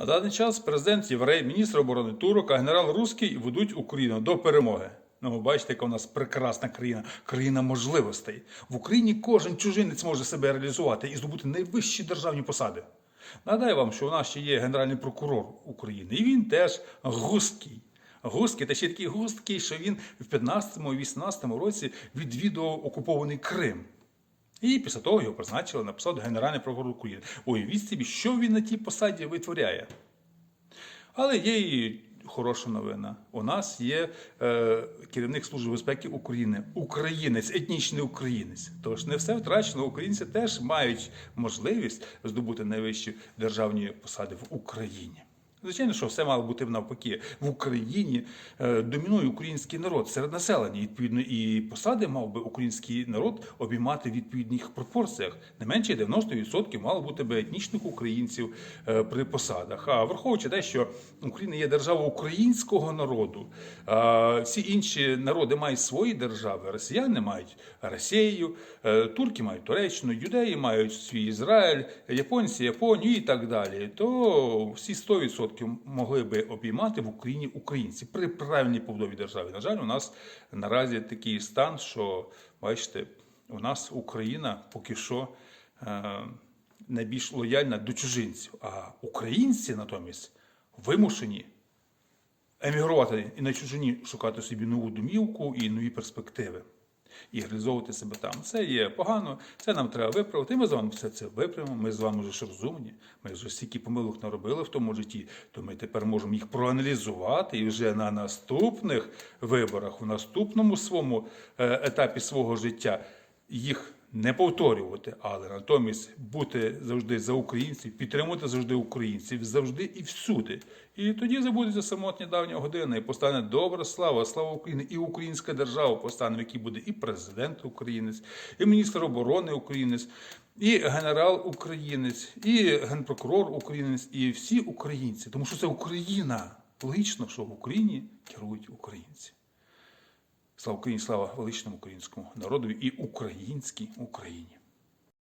На даний час президент Єврей, міністр оборони Турок, а генерал Руський ведуть Україну до перемоги. Ну, ви бачите, яка у нас прекрасна країна, країна можливостей. В Україні кожен чужинець може себе реалізувати і здобути найвищі державні посади. Нагадаю вам, що у нас ще є генеральний прокурор України, і він теж густкий. Густкий, та ще такий густкий, що він в 15-18 році відвідував окупований Крим. І після того його призначили на посаду Генеральний прокурор України. Уявіть собі, що він на тій посаді витворяє. Але є і хороша новина. У нас є е, керівник Служби безпеки України, українець, етнічний українець. Тож не все втрачено. Українці теж мають можливість здобути найвищі державні посади в Україні. Звичайно, що все мало бути навпаки. В Україні е, домінує український народ серед населення. Відповідно, і посади мав би український народ обіймати в відповідних пропорціях. Не менше 90% мало бути би етнічних українців е, при посадах. А враховуючи те, що Україна є держава українського народу, всі інші народи мають свої держави. Росіяни мають Росію, е, турки мають Туреччину, юдеї мають свій Ізраїль, японці, Японію і так далі. То всі 100% могли би обіймати в Україні українці при правильній побудові держави. На жаль, у нас наразі такий стан, що бачите, у нас Україна поки що. е, Найбільш лояльна до чужинців, а українці натомість вимушені емігрувати і на чужині шукати собі нову домівку і нові перспективи. І реалізовувати себе там. Це є погано, це нам треба виправити. І ми з вами все це виправимо. Ми з вами вже ж розумні. Ми вже стільки помилок наробили в тому житті, то ми тепер можемо їх проаналізувати і вже на наступних виборах, в наступному своєму е, етапі свого життя їх не повторювати, але натомість бути завжди за українців, підтримувати завжди українців, завжди і всюди. І тоді забудеться самотня давня година, і постане добра слава, слава України, і українська держава постане, в якій буде і президент українець, і міністр оборони українець, і генерал українець, і генпрокурор українець, і всі українці, тому що це Україна. Логічно, що в Україні керують українці. Слава Україні, слава величному українському народові і українській Україні.